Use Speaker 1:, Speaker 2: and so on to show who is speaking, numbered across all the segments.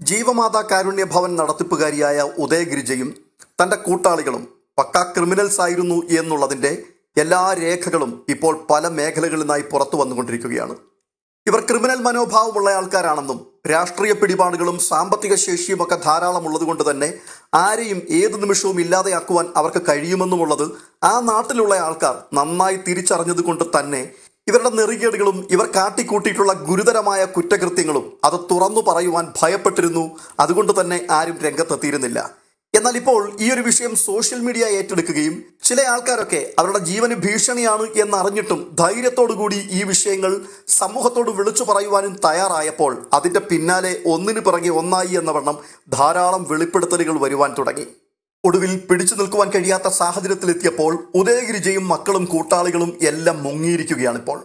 Speaker 1: ജീവമാതാ കാരുണ്യ ഭവൻ നടത്തിപ്പുകാരിയായ ഉദയഗിരിജയും തന്റെ കൂട്ടാളികളും പക്കാ ക്രിമിനൽസ് ആയിരുന്നു എന്നുള്ളതിന്റെ എല്ലാ രേഖകളും ഇപ്പോൾ പല മേഖലകളിൽ നിന്നായി പുറത്തു വന്നുകൊണ്ടിരിക്കുകയാണ്. ഇവർ ക്രിമിനൽ മനോഭാവമുള്ള ആൾക്കാരാണെന്നും രാഷ്ട്രീയ പിടിപാടുകളും സാമ്പത്തിക ശേഷിയും ഒക്കെ ധാരാളം ഉള്ളതുകൊണ്ട് തന്നെ ആരെയും ഏത് നിമിഷവും ഇല്ലാതെയാക്കുവാൻ അവർക്ക് കഴിയുമെന്നുമുള്ളത് ആ നാട്ടിലുള്ള ആൾക്കാർ നന്നായി തിരിച്ചറിഞ്ഞതുകൊണ്ട് തന്നെ ഇവരുടെ നെറികേടുകളും ഇവർ കാട്ടിക്കൂട്ടിയിട്ടുള്ള ഗുരുതരമായ കുറ്റകൃത്യങ്ങളും അത് തുറന്നു പറയുവാൻ ഭയപ്പെട്ടിരുന്നു. അതുകൊണ്ട് തന്നെ ആരും രംഗത്തെത്തിയിരുന്നില്ല. എന്നാൽ ഇപ്പോൾ ഈ ഒരു വിഷയം സോഷ്യൽ മീഡിയ ഏറ്റെടുക്കുകയും ചില ആൾക്കാരൊക്കെ അവരുടെ ജീവന് ഭീഷണിയാണ് എന്നറിഞ്ഞിട്ടും ധൈര്യത്തോടുകൂടി ഈ വിഷയങ്ങൾ സമൂഹത്തോട് വിളിച്ചു പറയുവാനും തയ്യാറായപ്പോൾ അതിന്റെ പിന്നാലെ ഒന്നിനു പിറകെ ഒന്നായി എന്ന വണ്ണം ധാരാളം വെളിപ്പെടുത്തലുകൾ വരുവാൻ തുടങ്ങി. ഒടുവിൽ പിടിച്ചു നിൽക്കുവാൻ കഴിയാത്ത സാഹചര്യത്തിലെത്തിയപ്പോൾ ഉദയഗിരിജയും മക്കളും കൂട്ടാളികളും എല്ലാം മുങ്ങിയിരിക്കുകയാണിപ്പോൾ.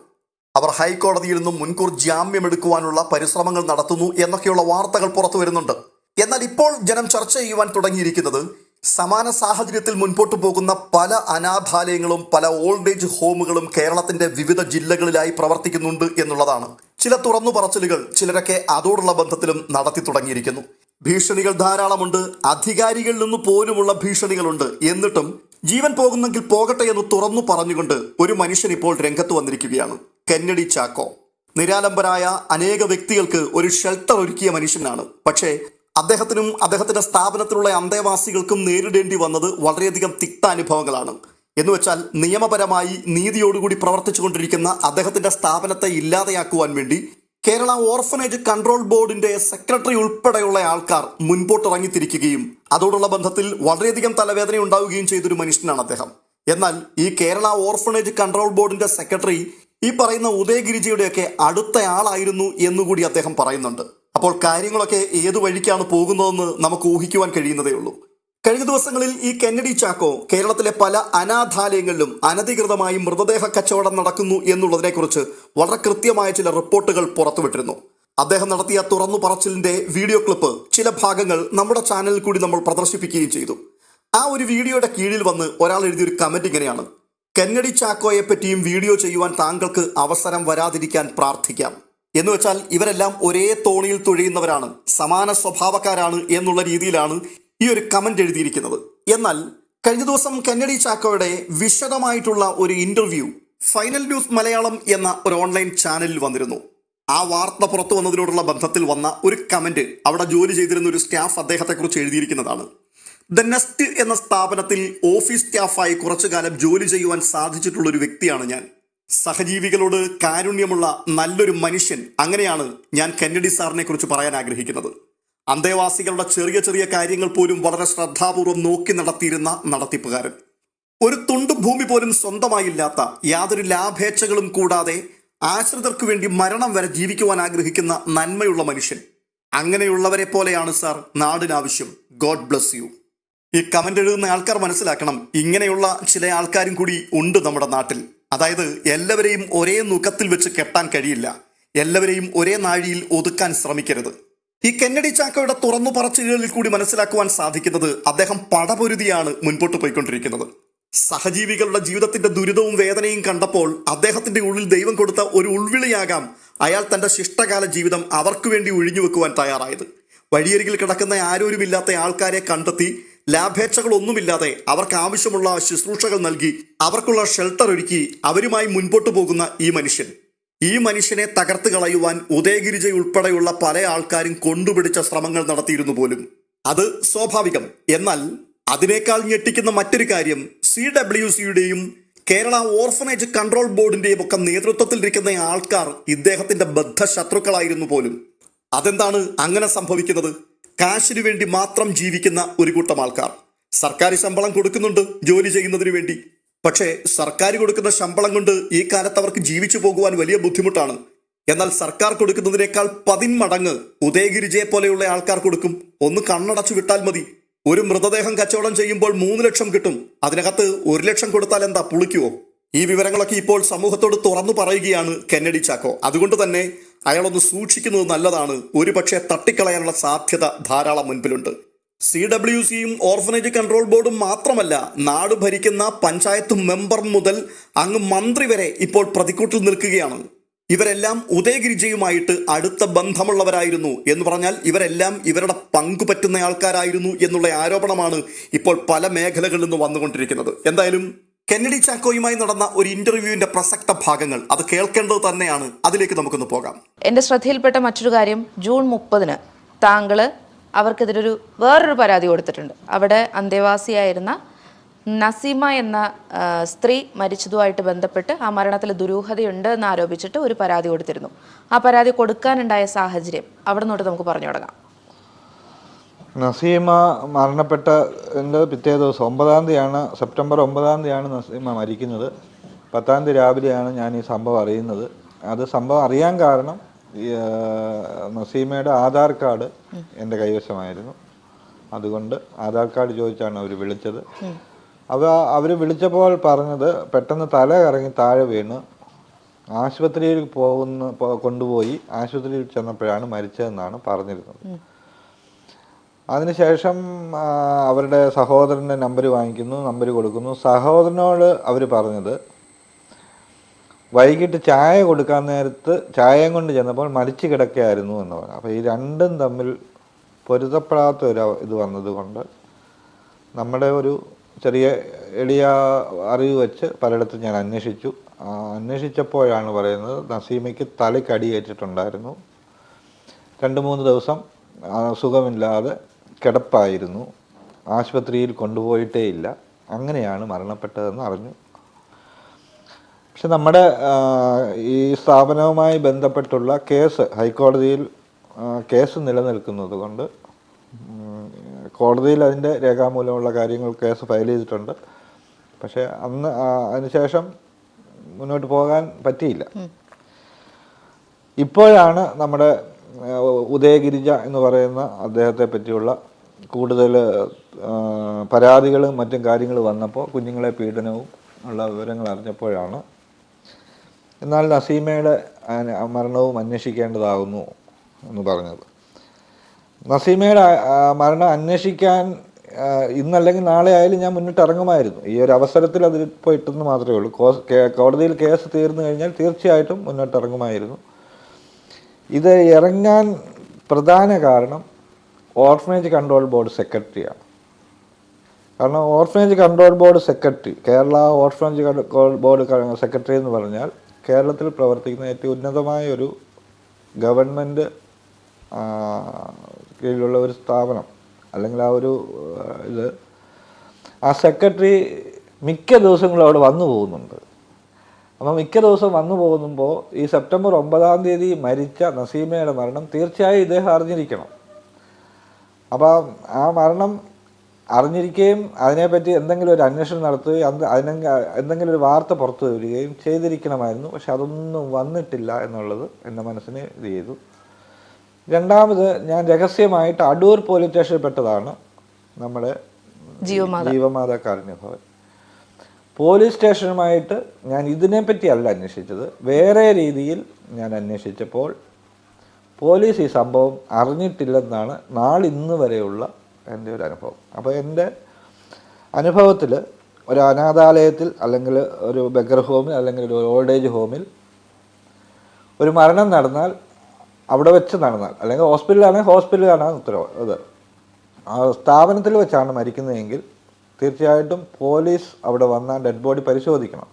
Speaker 1: അവർ ഹൈക്കോടതിയിൽ നിന്നും മുൻകൂർ ജാമ്യമെടുക്കുവാനുള്ള പരിശ്രമങ്ങൾ നടത്തുന്നു എന്നൊക്കെയുള്ള വാർത്തകൾ പുറത്തു വരുന്നുണ്ട്. എന്നാൽ ഇപ്പോൾ ജനം ചർച്ച ചെയ്യുവാൻ തുടങ്ങിയിരിക്കുന്നത് സമാന സാഹചര്യത്തിൽ മുൻപോട്ടു പോകുന്ന പല അനാഥാലയങ്ങളും പല ഓൾഡ് ഏജ് ഹോമുകളും കേരളത്തിന്റെ വിവിധ ജില്ലകളിലായി പ്രവർത്തിക്കുന്നുണ്ട് എന്നുള്ളതാണ്. ചില തുറന്നു പറച്ചിലുകൾ ചിലരൊക്കെ അതോടുള്ള ബന്ധത്തിലും നടത്തി തുടങ്ങിയിരിക്കുന്നു. ഭീഷണികൾ ധാരാളമുണ്ട് അധികാരികളിൽ നിന്ന് പോലുമുള്ള ഭീഷണികളുണ്ട്. എന്നിട്ടും ജീവൻ പോകുന്നെങ്കിൽ പോകട്ടെ എന്ന് തുറന്നു പറഞ്ഞുകൊണ്ട് ഒരു മനുഷ്യൻ ഇപ്പോൾ രംഗത്ത് വന്നിരിക്കുകയാണ്. കെന്നഡി ചാക്കോ. നിരാലംബരായ അനേക വ്യക്തികൾക്ക് ഒരു ഷെൽട്ടർ ഒരുക്കിയ മനുഷ്യനാണ്. പക്ഷേ അദ്ദേഹത്തിനും അദ്ദേഹത്തിന്റെ സ്ഥാപനത്തിലുള്ള അന്തേവാസികൾക്കും നേരിടേണ്ടി വന്നത് വളരെയധികം തിക്ത അനുഭവങ്ങളാണ് എന്ന് വെച്ചാൽ നിയമപരമായി നീതിയോടുകൂടി പ്രവർത്തിച്ചുകൊണ്ടിരിക്കുന്ന അദ്ദേഹത്തിന്റെ സ്ഥാപനത്തെ ഇല്ലാതെയാക്കുവാൻ വേണ്ടി കേരള ഓർഫനേജ് കൺട്രോൾ ബോർഡിന്റെ സെക്രട്ടറി ഉൾപ്പെടെയുള്ള ആൾക്കാർ മുൻപോട്ട് മുൻപോട്ടിറങ്ങിത്തിരിക്കുകയും അതോടുള്ള ബന്ധത്തിൽ വളരെയധികം തലവേദന ഉണ്ടാവുകയും ചെയ്തൊരു മനുഷ്യനാണ് അദ്ദേഹം. എന്നാൽ ഈ കേരള ഓർഫനേജ് കൺട്രോൾ ബോർഡിന്റെ സെക്രട്ടറി ഈ പറയുന്ന ഉദയഗിരിജിയുടെയൊക്കെ അടുത്ത ആളായിരുന്നു എന്നുകൂടി അദ്ദേഹം പറയുന്നുണ്ട്. അപ്പോൾ കാര്യങ്ങളൊക്കെ ഏത് വഴിക്കാണ് പോകുന്നതെന്ന് നമുക്ക് ഊഹിക്കുവാൻ കഴിയുന്നതേ ഉള്ളൂ. കഴിഞ്ഞ ദിവസങ്ങളിൽ ഈ കെന്നഡി ചാക്കോ കേരളത്തിലെ പല അനാഥാലയങ്ങളിലും അനധികൃതമായി മൃതദേഹ കച്ചവടം നടക്കുന്നു എന്നുള്ളതിനെക്കുറിച്ച് വളരെ കൃത്യമായ ചില റിപ്പോർട്ടുകൾ പുറത്തുവിട്ടിരുന്നു. അദ്ദേഹം നടത്തിയ തുറന്നു പറച്ചിലിന്റെ വീഡിയോ ക്ലിപ്പ് ചില ഭാഗങ്ങൾ നമ്മുടെ ചാനലിൽ കൂടി നമ്മൾ പ്രദർശിപ്പിക്കുകയും ചെയ്തു. ആ ഒരു വീഡിയോയുടെ കീഴിൽ വന്ന് ഒരാൾ എഴുതിയൊരു കമന്റ് ഇങ്ങനെയാണ്. കെന്നഡി ചാക്കോയെ പറ്റിയും വീഡിയോ ചെയ്യുവാൻ താങ്കൾക്ക് അവസരം വരാതിരിക്കാൻ പ്രാർത്ഥിക്കാം. എന്ന് വെച്ചാൽ ഇവരെല്ലാം ഒരേ തോണിയിൽ തുഴയുന്നവരാണ് സമാന സ്വഭാവക്കാരാണ് എന്നുള്ള രീതിയിലാണ് ഈ ഒരു കമന്റ് എഴുതിയിരിക്കുന്നത്. എന്നാൽ കഴിഞ്ഞ ദിവസം കെന്നഡി ചാക്കോയുടെ വിശദമായിട്ടുള്ള ഒരു ഇന്റർവ്യൂ ഫൈനൽ ന്യൂസ് മലയാളം എന്ന ഒരു ഓൺലൈൻ ചാനലിൽ വന്നിരുന്നു. ആ വാർത്ത പുറത്തു വന്നതിനോടുള്ള ബന്ധത്തിൽ വന്ന ഒരു കമന്റ് അവിടെ ജോലി ചെയ്തിരുന്ന ഒരു സ്റ്റാഫ് അദ്ദേഹത്തെക്കുറിച്ച് എഴുതിയിരിക്കുന്നതാണ്. ദ നെസ്റ്റ് എന്ന സ്ഥാപനത്തിൽ ഓഫീസ് സ്റ്റാഫായി കുറച്ചു കാലം ജോലി ചെയ്യുവാൻ സാധിച്ചിട്ടുള്ള ഒരു വ്യക്തിയാണ് ഞാൻ. സഹജീവികളോട് കാരുണ്യമുള്ള നല്ലൊരു മനുഷ്യൻ അങ്ങനെയാണ് ഞാൻ കെന്നഡി സാറിനെ കുറിച്ച് പറയാൻ ആഗ്രഹിക്കുന്നത്. അന്തേവാസികളുടെ ചെറിയ ചെറിയ കാര്യങ്ങൾ പോലും വളരെ ശ്രദ്ധാപൂർവം നോക്കി നടത്തിയിരുന്ന നടത്തിപ്പുകാരൻ. ഒരു തുണ്ട് ഭൂമി പോലും സ്വന്തമായില്ലാത്ത യാതൊരു ലാഭേച്ഛകളും കൂടാതെ ആശ്രിതർക്ക് വേണ്ടി മരണം വരെ ജീവിക്കുവാൻ ആഗ്രഹിക്കുന്ന നന്മയുള്ള മനുഷ്യൻ. അങ്ങനെയുള്ളവരെ പോലെയാണ് സാർ നാടിനാവശ്യം. God bless you. ഈ കമന്റ് എഴുതുന്ന ആൾക്കാർ മനസ്സിലാക്കണം ഇങ്ങനെയുള്ള ചില ആൾക്കാരും കൂടി ഉണ്ട് നമ്മുടെ നാട്ടിൽ. അതായത് എല്ലാവരെയും ഒരേ നുഖത്തിൽ വെച്ച് കെട്ടാൻ കഴിയില്ല. എല്ലാവരെയും ഒരേ നാഴിയിൽ ഒതുക്കാൻ ശ്രമിക്കരുത്. ഈ കെന്നഡി ചാക്കോയുടെ തുറന്നു പറച്ചിലുകളിൽ കൂടി മനസ്സിലാക്കുവാൻ സാധിക്കുന്നത് അദ്ദേഹം പടപൊരുതിയാണ് മുൻപോട്ട് പോയിക്കൊണ്ടിരിക്കുന്നത്. സഹജീവികളുടെ ജീവിതത്തിന്റെ ദുരിതവും വേദനയും കണ്ടപ്പോൾ അദ്ദേഹത്തിന്റെ ഉള്ളിൽ ദൈവം കൊടുത്ത ഒരു ഉൾവിളിയാകാം അയാൾ തന്റെ ശിഷ്ടകാല ജീവിതം അവർക്ക് വേണ്ടി ഒഴിഞ്ഞു വെക്കുവാൻ തയ്യാറായത്. വഴിയരികിൽ കിടക്കുന്ന ആരോരുമില്ലാത്ത ആൾക്കാരെ കണ്ടെത്തി ലാഭേച്ഛകളൊന്നുമില്ലാതെ അവർക്ക് ആവശ്യമുള്ള ശുശ്രൂഷകൾ നൽകി അവർക്കുള്ള ഷെൽട്ടർ ഒരുക്കി അവരുമായി മുൻപോട്ടു പോകുന്ന ഈ മനുഷ്യൻ. ഈ മനുഷ്യനെ തകർത്ത് കളയുവാൻ ഉദയഗിരിജ ഉൾപ്പെടെയുള്ള പല ആൾക്കാരും കൊണ്ടുപിടിച്ച ശ്രമങ്ങൾ നടത്തിയിരുന്നു പോലും. അത് സ്വാഭാവികം. എന്നാൽ അതിനേക്കാൾ ഞെട്ടിക്കുന്ന മറ്റൊരു കാര്യം സി ഡബ്ല്യു സിയുടെയും കേരള ഓർഫനേജ് കൺട്രോൾ ബോർഡിന്റെയും ഒക്കെ നേതൃത്വത്തിലിരിക്കുന്ന ആൾക്കാർ ഇദ്ദേഹത്തിന്റെ ബദ്ധ ശത്രുക്കളായിരുന്നു പോലും. അതെന്താണ് അങ്ങനെ സംഭവിക്കുന്നത്? കാശിനു വേണ്ടി മാത്രം ജീവിക്കുന്ന ഒരു കൂട്ടം ആൾക്കാർ. സർക്കാർ ശമ്പളം കൊടുക്കുന്നുണ്ട് ജോലി ചെയ്യുന്നതിന് വേണ്ടി. പക്ഷേ സർക്കാർ കൊടുക്കുന്ന ശമ്പളം കൊണ്ട് ഈ കാലത്ത് അവർക്ക് ജീവിച്ചു പോകുവാൻ വലിയ ബുദ്ധിമുട്ടാണ്. എന്നാൽ സർക്കാർ കൊടുക്കുന്നതിനേക്കാൾ പതിന്മടങ്ങ് ഉദയഗിരിജയെ പോലെയുള്ള ആൾക്കാർ കൊടുക്കും. ഒന്ന് കണ്ണടച്ചു വിട്ടാൽ മതി. ഒരു മൃതദേഹം കച്ചവടം ചെയ്യുമ്പോൾ മൂന്ന് ലക്ഷം കിട്ടും. അതിനകത്ത് ഒരു ലക്ഷം കൊടുത്താൽ എന്താ പുളിക്കുവോ? ഈ വിവരങ്ങളൊക്കെ ഇപ്പോൾ സമൂഹത്തോട് തുറന്നു പറയുകയാണ് കെന്നഡി ചാക്കോ. അതുകൊണ്ട് തന്നെ അയാളൊന്ന് സൂക്ഷിക്കുന്നത് നല്ലതാണ്. ഒരുപക്ഷെ തട്ടിക്കളയാനുള്ള സാധ്യത ധാരാളം മുൻപിലുണ്ട്. സി ഡബ്ല്യു സിയും ഓർഫനേജ് കൺട്രോൾ ബോർഡും മാത്രമല്ല നാട് ഭരിക്കുന്ന പഞ്ചായത്ത് മെമ്പർ മുതൽ അങ്ങ് മന്ത്രി വരെ ഇപ്പോൾ പ്രതിക്കൂട്ടിൽ നിൽക്കുകയാണ്. ഇവരെല്ലാം ഉദയഗിരിജയുമായിട്ട് അടുത്ത ബന്ധമുള്ളവരായിരുന്നു എന്ന് പറഞ്ഞാൽ ഇവരെല്ലാം ഇവരുടെ പങ്കു പറ്റുന്ന ആൾക്കാരായിരുന്നു എന്നുള്ള ആരോപണമാണ് ഇപ്പോൾ പല മേഖലകളിൽ നിന്ന് വന്നുകൊണ്ടിരിക്കുന്നത്. എന്തായാലും കെന്നഡി ചാക്കോയുമായി നടന്ന ഒരു ഇന്റർവ്യൂവിന്റെ പ്രസക്ത ഭാഗങ്ങൾ അത് കേൾക്കേണ്ടത് തന്നെയാണ്. അതിലേക്ക് നമുക്കൊന്ന് പോകാം.
Speaker 2: എന്റെ ശ്രദ്ധയിൽപ്പെട്ട മറ്റൊരു കാര്യം ജൂൺ മുപ്പതിന് താങ്കൾ അവർക്കെതിരൊരു വേറൊരു പരാതി കൊടുത്തിട്ടുണ്ട്. അവിടെ അന്തേവാസിയായിരുന്ന നസീമ എന്ന സ്ത്രീ മരിച്ചതുമായിട്ട് ബന്ധപ്പെട്ട് ആ മരണത്തിൽ ദുരൂഹതയുണ്ട് എന്ന് ആരോപിച്ചിട്ട് ഒരു പരാതി കൊടുത്തിരുന്നു. ആ പരാതി കൊടുക്കാനുണ്ടായ സാഹചര്യം അവിടെ നിന്നോട്ട് നമുക്ക് പറഞ്ഞു തുടങ്ങാം.
Speaker 3: നസീമ മരണപ്പെട്ട പിറ്റേ ദിവസം ഒമ്പതാം തീയതിയാണ് സെപ്റ്റംബർ ഒമ്പതാം തീയതിയാണ് നസീമ മരിക്കുന്നത്. പത്താം തീയതി രാവിലെയാണ് ഞാൻ ഈ സംഭവം അറിയുന്നത്. അത് സംഭവം അറിയാൻ കാരണം നസീമയുടെ ആധാർ കാർഡ് എന്റെ കൈവശമായിരുന്നു. അതുകൊണ്ട് ആധാർ കാർഡ് ചോദിച്ചാണ് അവർ വിളിച്ചത്. അവ അവർ വിളിച്ചപ്പോൾ പറഞ്ഞത് പെട്ടെന്ന് തല കറങ്ങി താഴെ വീണ്. ആശുപത്രിയിൽ പോകുന്ന കൊണ്ടുപോയി ആശുപത്രിയിൽ ചെന്നപ്പോഴാണ് മരിച്ചതെന്നാണ് പറഞ്ഞിരുന്നത്. അതിനുശേഷം അവരുടെ സഹോദരന്റെ നമ്പർ വാങ്ങിക്കുന്നു നമ്പർ കൊടുക്കുന്നു. സഹോദരനോട് അവർ പറഞ്ഞത് വൈകിട്ട് ചായ കൊടുക്കാൻ നേരത്ത് ചായയും കൊണ്ട് ചെന്നപ്പോൾ മരിച്ചു കിടക്കുകയായിരുന്നു എന്ന് പറഞ്ഞു. അപ്പോൾ ഈ രണ്ടും തമ്മിൽ പൊരുത്തപ്പെടാത്ത ഒരു ഇത് വന്നതുകൊണ്ട് നമ്മുടെ ഒരു ചെറിയ എളിയ അറിവ് വെച്ച് പലയിടത്തും ഞാൻ അന്വേഷിച്ചു. അന്വേഷിച്ചപ്പോഴാണ് പറയുന്നത് നസീമയ്ക്ക് തലക്കടിയേറ്റിട്ടുണ്ടായിരുന്നു രണ്ട് മൂന്ന് ദിവസം സുഖമില്ലാതെ കിടപ്പായിരുന്നു. ആശുപത്രിയിൽ കൊണ്ടുപോയിട്ടേ ഇല്ല. അങ്ങനെയാണ് മരണപ്പെട്ടതെന്ന് അറിഞ്ഞു. പക്ഷെ നമ്മുടെ ഈ സ്ഥാപനവുമായി ബന്ധപ്പെട്ടുള്ള കേസ് ഹൈക്കോടതിയിൽ കേസ് നിലനിൽക്കുന്നത് കൊണ്ട് കോടതിയിൽ അതിന്റെ രേഖാമൂലമുള്ള കാര്യങ്ങൾ കേസ് ഫയൽ ചെയ്തിട്ടുണ്ട്. പക്ഷേ അന്ന് അതിനുശേഷം മുന്നോട്ട് പോകാൻ പറ്റിയില്ല. ഇപ്പോഴാണ് നമ്മുടെ ഉദയഗിരിജ എന്ന് പറയുന്ന അദ്ദേഹത്തെ പറ്റിയുള്ള കൂടുതൽ പരാതികളും മറ്റും കാര്യങ്ങൾ വന്നപ്പോൾ കുഞ്ഞുങ്ങളെ പീഡനവും ഉള്ള വിവരങ്ങൾ അറിഞ്ഞപ്പോഴാണ്. എന്നാൽ നസീമയുടെ മരണവും അന്വേഷിക്കേണ്ടതാകുന്നു എന്ന് പറഞ്ഞത്. നസീമയുടെ മരണം അന്വേഷിക്കാൻ ഇന്നല്ലെങ്കിൽ നാളെ ആയാലും ഞാൻ മുന്നിട്ട് ഇറങ്ങുമായിരുന്നു. ഈ ഒരു അവസരത്തിൽ അതിൽ ഇപ്പോൾ ഇട്ടെന്ന് മാത്രമേ ഉള്ളൂ. കോടതിയിൽ കേസ് തീർന്നു കഴിഞ്ഞാൽ തീർച്ചയായിട്ടും മുന്നോട്ട് ഇറങ്ങുമായിരുന്നു. ഇത് ഇറങ്ങാൻ പ്രധാന കാരണം ഓർഫനേജ് കൺട്രോൾ ബോർഡ് സെക്രട്ടറിയാണ്. കാരണം orphanage control board secretary Kerala orphanage control board secretary എന്ന് പറഞ്ഞാൽ കേരളത്തിൽ പ്രവർത്തിക്കുന്ന ഏറ്റവും ഉന്നതമായ ഒരു ഗവൺമെന്റ് കീഴിലുള്ള ഒരു സ്ഥാപനം അല്ലെങ്കിൽ ആ ഒരു ഇത്. ആ സെക്രട്ടറി മിക്ക ദിവസങ്ങളും അവിടെ വന്നു പോകുന്നുണ്ട്. അപ്പം മിക്ക ദിവസം വന്നു പോകുമ്പോൾ ഈ സെപ്റ്റംബർ ഒമ്പതാം തീയതി മരിച്ച നസീമയുടെ മരണം തീർച്ചയായും ഇദ്ദേഹം അറിഞ്ഞിരിക്കണം. അപ്പം ആ മരണം അറിഞ്ഞിരിക്കുകയും അതിനെപ്പറ്റി എന്തെങ്കിലും ഒരു അന്വേഷണം നടത്തുകയും അത് അതിനെ എന്തെങ്കിലും ഒരു വാർത്ത പുറത്തു വരികയും ചെയ്തിരിക്കണമായിരുന്നു. പക്ഷെ അതൊന്നും വന്നിട്ടില്ല എന്നുള്ളത് എന്റെ മനസ്സിന് ഇത് ചെയ്തു. രണ്ടാമത് ഞാൻ രഹസ്യമായിട്ട് അടൂർ പോലീസ് സ്റ്റേഷനിൽ പെട്ടതാണ്. നമ്മുടെ
Speaker 2: ജീവമാത.
Speaker 3: ജീവമാതാ കാരുണ്യ ഭവൻ പോലീസ് സ്റ്റേഷനുമായിട്ട് ഞാൻ ഇതിനെപ്പറ്റി അല്ല അന്വേഷിച്ചത്. വേറെ രീതിയിൽ ഞാൻ അന്വേഷിച്ചപ്പോൾ പോലീസ് ഈ സംഭവം അറിഞ്ഞിട്ടില്ലെന്നാണ് നാളിന്ന് വരെയുള്ള എന്റെ ഒരു അനുഭവം. അപ്പോൾ എന്റെ അനുഭവത്തിൽ ഒരു അനാഥാലയത്തിൽ അല്ലെങ്കിൽ ഒരു ബഗർ ഹോമിൽ അല്ലെങ്കിൽ ഒരു ഓൾഡ് ഏജ് ഹോമിൽ ഒരു മരണം നടന്നാൽ അവിടെ വെച്ച് നടന്നാൽ അല്ലെങ്കിൽ ഹോസ്പിറ്റലാണെങ്കിൽ ഹോസ്പിറ്റലിലാണ് ഉത്തരവ്. അത് സ്ഥാപനത്തിൽ വെച്ചാണ് മരിക്കുന്നതെങ്കിൽ തീർച്ചയായിട്ടും പോലീസ് അവിടെ വന്ന ഡെഡ് ബോഡി പരിശോധിക്കണം.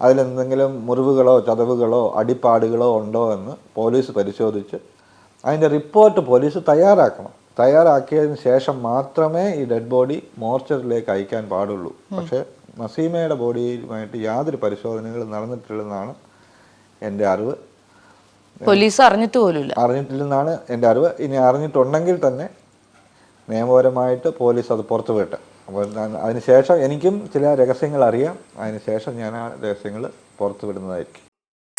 Speaker 3: അതിലെന്തെങ്കിലും മുറിവുകളോ ചതവുകളോ അടിപ്പാടുകളോ ഉണ്ടോ എന്ന് പോലീസ് പരിശോധിച്ച് അതിന്റെ റിപ്പോർട്ട് പോലീസ് തയ്യാറാക്കണം. തയ്യാറാക്കിയതിന് ശേഷം മാത്രമേ ഈ ഡെഡ് ബോഡി മോർച്ചറിലേക്ക് അയക്കാൻ പാടുള്ളൂ. പക്ഷേ നസീമയുടെ ബോഡിയുമായിട്ട് യാതൊരു പരിശോധനകളും നടന്നിട്ടില്ലെന്നാണ് എന്റെ അറിവ്.
Speaker 2: പോലീസ് അറിഞ്ഞിട്ട് പോലുമില്ല.
Speaker 3: അറിഞ്ഞിട്ടില്ലെന്നാണ് എന്റെ അറിവ്. ഇനി അറിഞ്ഞിട്ടുണ്ടെങ്കിൽ തന്നെ നിയമപരമായിട്ട് പോലീസ് അത് പുറത്തു വിട്ടെ അപ്പോൾ അതിനുശേഷം എനിക്കും ചില രഹസ്യങ്ങൾ അറിയാം. അതിനുശേഷം ഞാൻ ആ രഹസ്യങ്ങൾ പുറത്തു വിടുന്നതായിരിക്കും.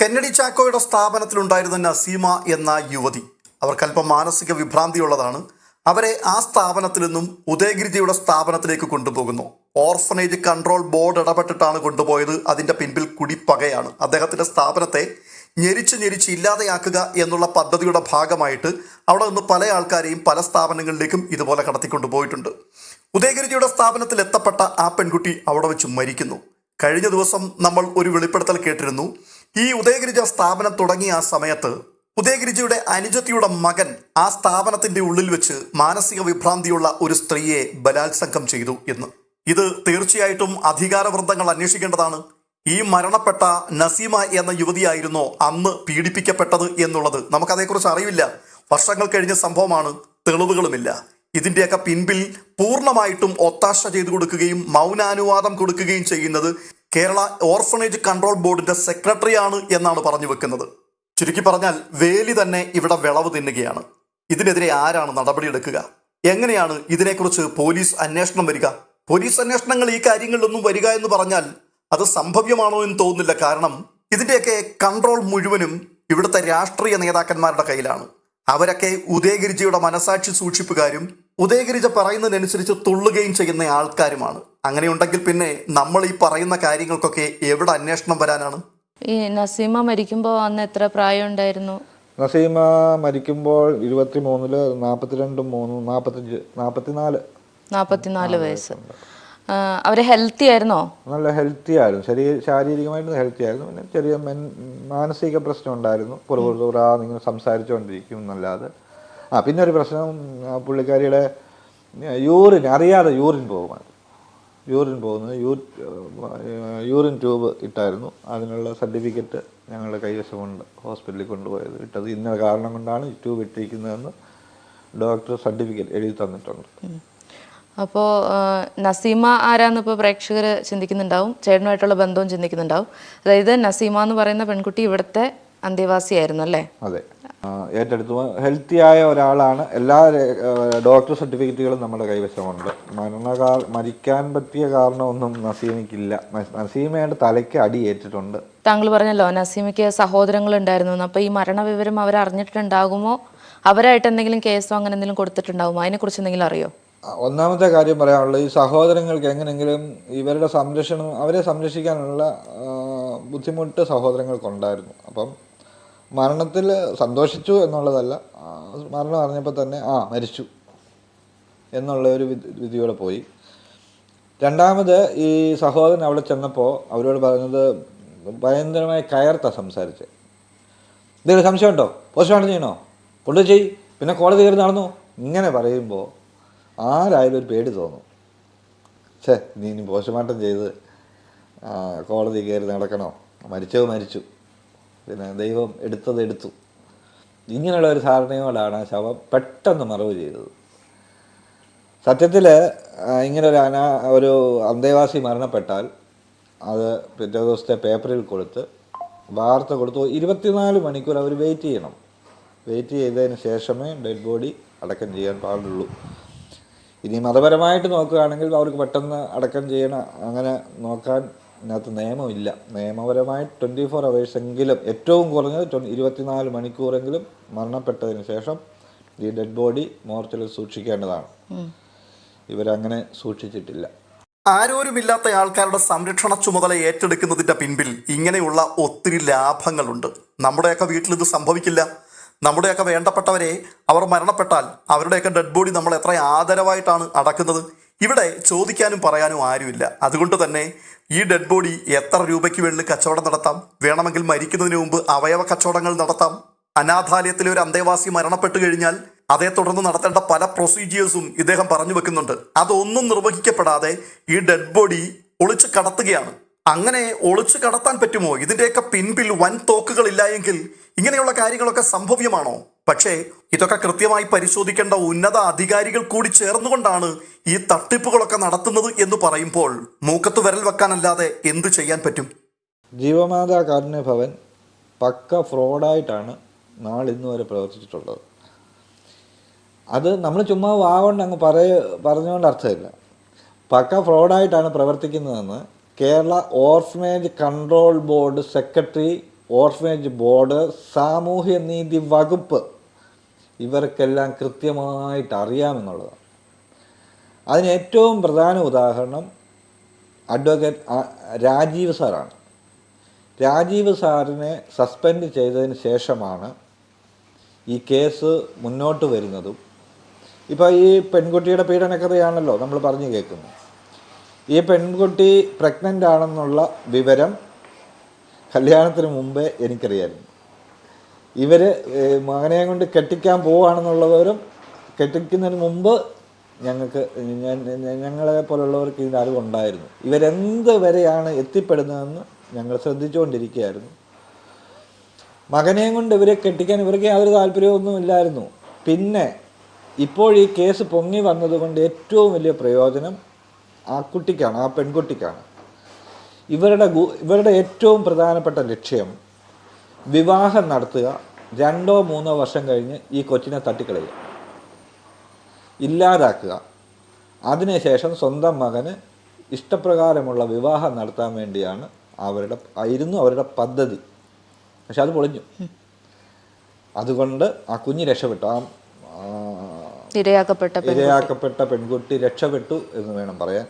Speaker 1: കെന്നഡി ചാക്കോയുടെ സ്ഥാപനത്തിലുണ്ടായിരുന്ന നസീമ എന്ന യുവതി. അവർക്കല്പം മാനസിക വിഭ്രാന്തിയുള്ളതാണ്. അവരെ ആ സ്ഥാപനത്തിൽ നിന്നും ഉദയഗിരിജിയുടെ സ്ഥാപനത്തിലേക്ക് കൊണ്ടുപോകുന്നു. ഓർഫനേജ് കൺട്രോൾ ബോർഡ് ഇടപെട്ടിട്ടാണ് കൊണ്ടുപോയത്. അതിന്റെ പിൻപിൽ കുടിപ്പകയാണ്. അദ്ദേഹത്തിന്റെ സ്ഥാപനത്തെ ഞെരിച്ച് ഞെരിച്ച് ഇല്ലാതെയാക്കുക എന്നുള്ള പദ്ധതിയുടെ ഭാഗമായിട്ട് അവിടെ നിന്ന് പല ആൾക്കാരെയും പല സ്ഥാപനങ്ങളിലേക്കും ഇതുപോലെ കടത്തിക്കൊണ്ടുപോയിട്ടുണ്ട്. ഉദയഗിരിജിയുടെ സ്ഥാപനത്തിൽ എത്തപ്പെട്ട ആ പെൺകുട്ടി അവിടെ വെച്ച് മരിക്കുന്നു. കഴിഞ്ഞ ദിവസം നമ്മൾ ഒരു വെളിപ്പെടുത്തൽ കേട്ടിരുന്നു. ഈ ഉദയഗിരിജ സ്ഥാപനം തുടങ്ങിയ ആ സമയത്ത് ഉദയഗിരിജിയുടെ അനുജത്തിയുടെ മകൻ ആ സ്ഥാപനത്തിന്റെ ഉള്ളിൽ വെച്ച് മാനസിക വിഭ്രാന്തിയുള്ള ഒരു സ്ത്രീയെ ബലാത്സംഗം ചെയ്തു എന്ന്. ഇത് തീർച്ചയായിട്ടും അധികാരവൃന്ദങ്ങൾ അന്വേഷിക്കേണ്ടതാണ്. ഈ മരണപ്പെട്ട നസീമ എന്ന യുവതിയായിരുന്നോ അന്ന് പീഡിപ്പിക്കപ്പെട്ടത് എന്നുള്ളത് നമുക്കതേക്കുറിച്ച് അറിയില്ല വർഷങ്ങൾ കഴിഞ്ഞ സംഭവമാണ് തെളിവുകളുമില്ല. ഇതിന്റെയൊക്കെ പിൻപിൽ പൂർണമായിട്ടും ഒത്താശ ചെയ്തു കൊടുക്കുകയും മൗനാനുവാദം കൊടുക്കുകയും ചെയ്യുന്നത് കേരള ഓർഫണേജ് കൺട്രോൾ ബോർഡിന്റെ സെക്രട്ടറിയാണ് എന്നാണ് പറഞ്ഞു വെക്കുന്നത്. ചുരുക്കി പറഞ്ഞാൽ വേലി തന്നെ ഇവിടെ വിളവ് തിന്നുകയാണ്. ഇതിനെതിരെ ആരാണ് നടപടിയെടുക്കുക എങ്ങനെയാണ് ഇതിനെക്കുറിച്ച് പോലീസ് അന്വേഷണം വരിക? പോലീസ് അന്വേഷണങ്ങൾ ഈ കാര്യങ്ങളിലൊന്നും വരിക എന്ന് പറഞ്ഞാൽ അത് സംഭവ്യമാണോ എന്ന് തോന്നുന്നില്ല. കാരണം ഇതിന്റെയൊക്കെ കൺട്രോൾ മുഴുവനും ഇവിടുത്തെ രാഷ്ട്രീയ നേതാക്കന്മാരുടെ കയ്യിലാണ്. അവരൊക്കെ ഉദയഗിരിജിയുടെ മനസാക്ഷി സൂക്ഷിപ്പുകാരും ഉദയഗിരിജ പറയുന്നതിനനുസരിച്ച് തുള്ളുകയും ചെയ്യുന്ന ആൾക്കാരുമാണ്. അങ്ങനെയുണ്ടെങ്കിൽ പിന്നെ നമ്മൾ ഈ പറയുന്ന കാര്യങ്ങൾക്കൊക്കെ എവിടെ അന്വേഷണം വരാനാണ്?
Speaker 2: ഈ നസീമ മരിക്കുമ്പോൾ അന്ന് എത്ര പ്രായം ഉണ്ടായിരുന്നു?
Speaker 3: നസീമ മരിക്കുമ്പോൾ ഇരുപത്തി മൂന്നിൽ നാൽപ്പത്തിരണ്ടും മൂന്നും നാൽപ്പത്തഞ്ച് നാൽപ്പത്തിനാല്
Speaker 2: നാൽപ്പത്തിനാല് വയസ്സ്. ആ, അവർ ഹെൽത്തി ആയിരുന്നോ?
Speaker 3: നല്ല ഹെൽത്തി ആയിരുന്നു. ശരീ ശാരീരികമായിട്ട് ഹെൽത്തി ആയിരുന്നു. പിന്നെ ചെറിയ മെൻ മാനസിക പ്രശ്നം ഉണ്ടായിരുന്നു. പുറപുറ നിങ്ങൾ സംസാരിച്ചുകൊണ്ടിരിക്കും എന്നല്ലാതെ. ആ പിന്നെ ഒരു പ്രശ്നം പുള്ളിക്കാരിയുടെ യൂറിൻ അറിയാതെ യൂറിൻ പോകുമായിരുന്നു യൂറിൻ പോകുന്നത് യൂ യൂറിൻ ട്യൂബ് ഇട്ടായിരുന്നു. അതിനുള്ള സർട്ടിഫിക്കറ്റ് ഞങ്ങളുടെ കൈവശമുണ്ട് ഹോസ്പിറ്റലിൽ കൊണ്ടുപോയത് ഇട്ടത്. ഇന്ന കാരണം കൊണ്ടാണ് ട്യൂബ് ഇട്ടിരിക്കുന്നതെന്ന് ഡോക്ടർ സർട്ടിഫിക്കറ്റ് എഴുതി തന്നിട്ടുണ്ട്.
Speaker 2: അപ്പോൾ നസീമ ആരാന്ന് ഇപ്പോൾ പ്രേക്ഷകർ ചിന്തിക്കുന്നുണ്ടാവും. ചേട്ടനുമായിട്ടുള്ള ബന്ധവും ചിന്തിക്കുന്നുണ്ടാവും. അതായത് നസീമ എന്ന് പറയുന്ന പെൺകുട്ടി ഇവിടുത്തെ അന്തേവാസിയായിരുന്നു അല്ലേ?
Speaker 3: അതെ. ഏറ്റെടുത്തു ഹെൽത്തി ആയ ഒരാളാണ്. എല്ലാ ഡോക്ടർ സർട്ടിഫിക്കറ്റുകളും നമ്മുടെ കൈവശമുണ്ട്. മരണകാ മരിക്കാൻ പറ്റിയ കാരണമൊന്നും നസീമയ്ക്കില്ല. നസ്- നസീമയുടെ തലയ്ക്ക് അടി ഏറ്റിട്ടുണ്ട്.
Speaker 2: താങ്കൾ പറഞ്ഞല്ലോ നസീമയ്ക്ക് സഹോദരങ്ങൾ ഉണ്ടായിരുന്നു അപ്പൊ അപ്പോൾ ഈ മരണവിവരം അവർ അറിഞ്ഞിട്ടുണ്ടാകുമോ അവരായിട്ട് എന്തെങ്കിലും കേസോ അങ്ങനെ എന്തെങ്കിലും കൊടുത്തിട്ടുണ്ടാകുമോ? അതിനെക്കുറിച്ച് എന്തെങ്കിലും അറിയോ?
Speaker 3: ഒന്നാമത്തെ കാര്യം പറയാനുള്ളത് ഈ സഹോദരങ്ങൾക്ക് എങ്ങനെങ്കിലും ഇവരുടെ സംരക്ഷണം അവരെ സംരക്ഷിക്കാനുള്ള ബുദ്ധിമുട്ട് സഹോദരങ്ങൾക്കുണ്ടായിരുന്നു. അപ്പം മരണത്തിൽ സന്തോഷിച്ചു എന്നുള്ളതല്ല. മരണം അറിഞ്ഞപ്പോൾ തന്നെ ആ മരിച്ചു എന്നുള്ള ഒരു വിധിയോടെ പോയി. രണ്ടാമത് ഈ സഹോദരൻ അവിടെ ചെന്നപ്പോൾ അവരോട് പറഞ്ഞത് ഭയങ്കരമായ കയർത്ത സംസാരിച്ച്. എന്തെങ്കിലും സംശയമുണ്ടോ പോസ്റ്റ്മോർട്ടം ചെയ്യണോ? കൊണ്ടു ചെയ് പിന്നെ കോടതി കയറി നടന്നു? ഇങ്ങനെ പറയുമ്പോൾ ആരായാലും ഒരു പേടി തോന്നും. ഛേ നീ ഇനി പോസ്റ്റ്മോർട്ടം ചെയ്ത് കോടതി കയറി നടക്കണോ? മരിച്ചോ മരിച്ചു. പിന്നെ ദൈവം എടുത്തത് എടുത്തു. ഇങ്ങനെയുള്ള ഒരു ധാരണയോടാണ് ശവം പെട്ടെന്ന് മറവ് ചെയ്തത്. സത്യത്തിൽ ഇങ്ങനെ ഒരു അനാ ഒരു അന്തേവാസി മരണപ്പെട്ടാൽ അത് പിറ്റേ ദിവസത്തെ പേപ്പറിൽ കൊടുത്ത് വാർത്ത കൊടുത്തു. ഇരുപത്തിനാല് മണിക്കൂർ അവർ വെയിറ്റ് ചെയ്യണം. വെയിറ്റ് ചെയ്തതിന് ശേഷമേ ഡെഡ് ബോഡി അടക്കം ചെയ്യാൻ പാടുള്ളൂ. ഇനി മതപരമായിട്ട് നോക്കുകയാണെങ്കിൽ അവർക്ക് പെട്ടെന്ന് അടക്കം ചെയ്യണം. അങ്ങനെ നോക്കാൻ ഇതിനകത്ത് നിയമമില്ല. നിയമപരമായി ട്വന്റി ഫോർ അവേഴ്സ് എങ്കിലും ഏറ്റവും കുറഞ്ഞത് ട്വ ഇരുപത്തിനാല് മണിക്കൂറെങ്കിലും മരണപ്പെട്ടതിന് ശേഷം ഈ ഡെഡ് ബോഡി മോർച്ചറിൽ സൂക്ഷിക്കേണ്ടതാണ്. ഇവരങ്ങനെ സൂക്ഷിച്ചിട്ടില്ല.
Speaker 1: ആരോരുമില്ലാത്ത ആൾക്കാരുടെ സംരക്ഷണ ചുമതല ഏറ്റെടുക്കുന്നതിന്റെ പിൻപിൽ ഇങ്ങനെയുള്ള ഒത്തിരി ലാഭങ്ങളുണ്ട്. നമ്മുടെയൊക്കെ വീട്ടിൽ ഇത് സംഭവിക്കില്ല. നമ്മുടെയൊക്കെ വേണ്ടപ്പെട്ടവരെ അവർ മരണപ്പെട്ടാൽ അവരുടെയൊക്കെ ഡെഡ് ബോഡി നമ്മൾ എത്ര ആദരവായിട്ടാണ് അടക്കുന്നത്. ഇവിടെ ചോദിക്കാനും പറയാനും ആരുമില്ല. അതുകൊണ്ട് തന്നെ ഈ ഡെഡ് ബോഡി എത്ര രൂപയ്ക്ക് വേണ്ടി കച്ചവടം നടത്താം? വേണമെങ്കിൽ മരിക്കുന്നതിന് മുമ്പ് അവയവ കച്ചവടങ്ങൾ നടത്താം. അനാഥാലയത്തിലെ ഒരു അന്തേവാസി മരണപ്പെട്ടു കഴിഞ്ഞാൽ അതേ തുടർന്ന് നടത്തേണ്ട പല പ്രൊസീജിയേഴ്സും ഇദ്ദേഹം പറഞ്ഞു വെക്കുന്നുണ്ട്. അതൊന്നും നിർവഹിക്കപ്പെടാതെ ഈ ഡെഡ് ബോഡി ഒളിച്ചു കടത്തുകയാണ്. അങ്ങനെ ഒളിച്ചു കടത്താൻ പറ്റുമോ? ഇതിന്റെയൊക്കെ പിൻപിൽ വൻ തോക്കുകളില്ല എങ്കിൽ ഇങ്ങനെയുള്ള കാര്യങ്ങളൊക്കെ സംഭവ്യമാണോ? പക്ഷേ ഇതൊക്കെ കൃത്യമായി പരിശോധിക്കേണ്ട ഉന്നത അധികാരികൾ കൂടി ചേർന്നുകൊണ്ടാണ് ഈ തട്ടിപ്പുകളൊക്കെ നടത്തുന്നത് എന്ന് പറയുമ്പോൾ മൂക്കത്ത് വിരൽ വെക്കാനല്ലാതെ എന്ത് ചെയ്യാൻ പറ്റും?
Speaker 3: ജീവമാതാ കാരുണ്യ ഭവൻ പക്ക ഫ്രോഡായിട്ടാണ് നാളിന്ന് വരെ പ്രവർത്തിച്ചിട്ടുള്ളത്. അത് നമ്മൾ ചുമ്മാ വാവണ്ട അങ്ങ് പറയ പറഞ്ഞുകൊണ്ട് അർത്ഥമില്ല. പക്ക ഫ്രോഡായിട്ടാണ് പ്രവർത്തിക്കുന്നതെന്ന് Kerala orphanage control board secretary orphanage board സാമൂഹ്യ നീതി വകുപ്പ്. ഇവർക്കെല്ലാം കൃത്യമായിട്ട് അറിയാമെന്നുള്ളതാണ്. അതിന് ഏറ്റവും പ്രധാന ഉദാഹരണം അഡ്വക്കേറ്റ് രാജീവ് സാറാണ്. രാജീവ് സാറിനെ സസ്പെൻഡ് ചെയ്തതിന് ശേഷമാണ് ഈ കേസ് മുന്നോട്ട് വരുന്നതും. ഇപ്പോൾ ഈ പെൺകുട്ടിയുടെ പീഡനക്കഥയാണല്ലോ നമ്മൾ പറഞ്ഞു കേൾക്കുന്നത്. ഈ പെൺകുട്ടി പ്രഗ്നന്റ് ആണെന്നുള്ള വിവരം കല്യാണത്തിന് മുമ്പേ എനിക്കറിയായിരുന്നു. ഇവർ മകനെ കൊണ്ട് കെട്ടിക്കാൻ പോവുകയാണെന്നുള്ളവരും കെട്ടിക്കുന്നതിന് മുമ്പ് ഞങ്ങൾക്ക് ഞങ്ങളെ പോലുള്ളവർക്ക് ഇതിന്റെ അറിവുണ്ടായിരുന്നു ഇവരെന്ത് വരെയാണ് എത്തിപ്പെടുന്നതെന്ന് ഞങ്ങൾ ശ്രദ്ധിച്ചുകൊണ്ടിരിക്കുകയായിരുന്നു. മകനെയും കൊണ്ട് ഇവരെ കെട്ടിക്കാൻ ഇവർക്ക് യാതൊരു താല്പര്യമൊന്നും ഇല്ലായിരുന്നു. പിന്നെ ഇപ്പോൾ ഈ കേസ് പൊങ്ങി വന്നതുകൊണ്ട് ഏറ്റവും വലിയ പ്രയോജനം ആ കുട്ടിക്കാണ് ആ പെൺകുട്ടിക്കാണ്. ഇവരുടെ ഇവരുടെ ഏറ്റവും പ്രധാനപ്പെട്ട ലക്ഷ്യം വിവാഹം നടത്തുക രണ്ടോ മൂന്നോ വർഷം കഴിഞ്ഞ് ഈ കൊച്ചിനെ തട്ടിക്കളയുക. ഇല്ലാതാക്കുക. അതിനുശേഷം സ്വന്തം മകന് ഇഷ്ടപ്രകാരമുള്ള വിവാഹം നടത്താൻ വേണ്ടിയാണ് അവരുടെ ആയിരുന്നു അവരുടെ പദ്ധതി. പക്ഷെ അത് പൊളിഞ്ഞു. അതുകൊണ്ട് ആ കുഞ്ഞ് രക്ഷപ്പെട്ടു. ആ,
Speaker 2: ഇരയാക്കപ്പെട്ട
Speaker 3: ഇരയാക്കപ്പെട്ട പെൺകുട്ടി രക്ഷപ്പെട്ടു എന്ന് വേണം പറയാൻ.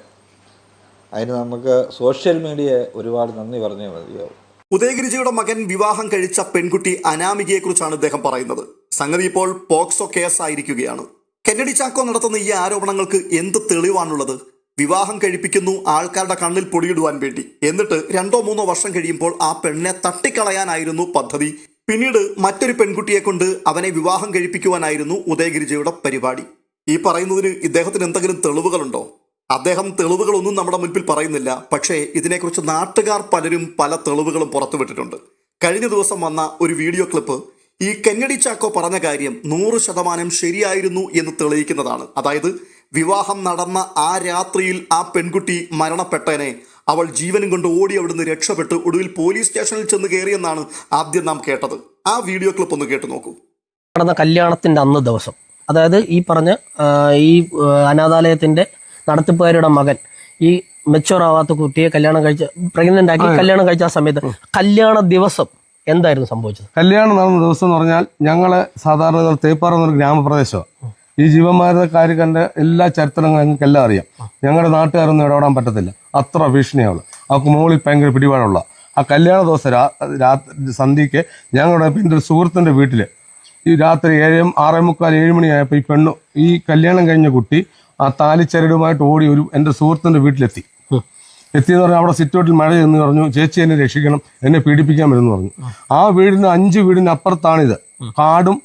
Speaker 3: അതിന് നമുക്ക് സോഷ്യൽ മീഡിയയെ ഒരുപാട് നന്ദി പറഞ്ഞേ മതിയാവും
Speaker 1: ഉദയഗിരിജിയുടെ മകൻ വിവാഹം കഴിച്ച പെൺകുട്ടി അനാമികയെക്കുറിച്ചാണ് ഇദ്ദേഹം പറയുന്നത്. സംഗതി ഇപ്പോൾ പോക്സോ കേസ് ആയിരിക്കുകയാണ് കെന്നഡി ചാക്കോ നടത്തുന്ന ഈ ആരോപണങ്ങൾക്ക് എന്ത് തെളിവാണുള്ളത്? വിവാഹം കഴിപ്പിക്കുന്നു ആൾക്കാരുടെ കണ്ണിൽ പൊടിയിടുവാൻ വേണ്ടി. എന്നിട്ട് രണ്ടോ മൂന്നോ വർഷം കഴിയുമ്പോൾ ആ പെണ്ണിനെ തട്ടിക്കളയാനായിരുന്നു പദ്ധതി. പിന്നീട് മറ്റൊരു പെൺകുട്ടിയെ കൊണ്ട് അവനെ വിവാഹം കഴിപ്പിക്കുവാനായിരുന്നു ഉദയഗിരിജയുടെ പരിപാടി. ഈ പറയുന്നതിന് ഇദ്ദേഹത്തിന് എന്തെങ്കിലും തെളിവുകളുണ്ടോ? അദ്ദേഹം തെളിവുകളൊന്നും നമ്മുടെ മുൻപിൽ പറയുന്നില്ല. പക്ഷേ ഇതിനെക്കുറിച്ച് നാട്ടുകാർ പലരും പല തെളിവുകളും പുറത്തുവിട്ടിട്ടുണ്ട്. കഴിഞ്ഞ ദിവസം വന്ന ഒരു വീഡിയോ ക്ലിപ്പ് ഈ കെന്നഡി ചാക്കോ പറഞ്ഞ കാര്യം നൂറ് ശതമാനം ശരിയായിരുന്നു എന്ന് തെളിയിക്കുന്നതാണ്. അതായത് വിവാഹം നടന്ന ആ രാത്രിയിൽ ആ പെൺകുട്ടി മരണപ്പെട്ടേനെ അവൾ ജീവനും കൊണ്ട് ഓടി അവിടുന്ന് രക്ഷപ്പെട്ട്. ഒടുവിൽ പോലീസ് സ്റ്റേഷനിൽ ചെന്ന് കയറിയെന്നാണ് ആദ്യം നാം കേട്ടത്. ആ വീഡിയോ ക്ലിപ്പ് ഒന്ന് കേട്ടു നോക്കൂ.
Speaker 4: നടന്ന കല്യാണത്തിന്റെ അന്ന് ദിവസം. അതായത് ഈ പറഞ്ഞ ഈ അനാഥാലയത്തിന്റെ നടത്തിപ്പുകാരുടെ മകൻ ഈ മെച്ചോർ ആവാത്ത കുട്ടിയെ കല്യാണം കഴിച്ച പ്രഗ്നന്റ് ആക്കി കല്യാണം കഴിച്ച ആ സമയത്ത് കല്യാണ ദിവസം എന്തായിരുന്നു സംഭവിച്ചത്?
Speaker 5: കല്യാണം നടന്ന ദിവസം എന്ന് പറഞ്ഞാൽ ഞങ്ങൾ സാധാരണ തേപ്പാറ എന്നൊരു ഗ്രാമപ്രദേശമാണ് ഈ ജീവന്മാരുടെ കാര്യക്കണ്ട എല്ലാ ചരിത്രങ്ങളും ഞങ്ങൾക്ക് എല്ലാം അറിയാം. ഞങ്ങളുടെ നാട്ടുകാരൊന്നും ഇടപെടാൻ പറ്റത്തില്ല. അത്ര ഭീഷണിയാണ് അവർക്ക് മുകളിൽ ഭയങ്കര പിടിപാടുള്ള ആ കല്യാണ ദിവസം രാത്രി സന്ധ്യയ്ക്ക് ഞങ്ങളുടെ എന്റെ ഒരു സുഹൃത്തിന്റെ വീട്ടിൽ ഈ രാത്രി ഏഴ് ആറേ മുക്കാൽ ഏഴ് മണിയായപ്പോൾ ഈ പെണ്ണ് ഈ കല്യാണം കഴിഞ്ഞ കുട്ടി ആ താലിച്ചരടുമായിട്ട് ഓടി ഒരു എന്റെ സുഹൃത്തിന്റെ വീട്ടിലെത്തി. എത്തിയെന്ന് പറഞ്ഞാൽ അവിടെ സിറ്റൗട്ടിൽ മഴ എന്ന് പറഞ്ഞു ചേച്ചി എന്നെ രക്ഷിക്കണം എന്നെ പീഡിപ്പിക്കാൻ വരുമെന്ന് പറഞ്ഞു. ആ വീടിന് അഞ്ച് വീടിന് അപ്പുറത്താണിത്. കാടും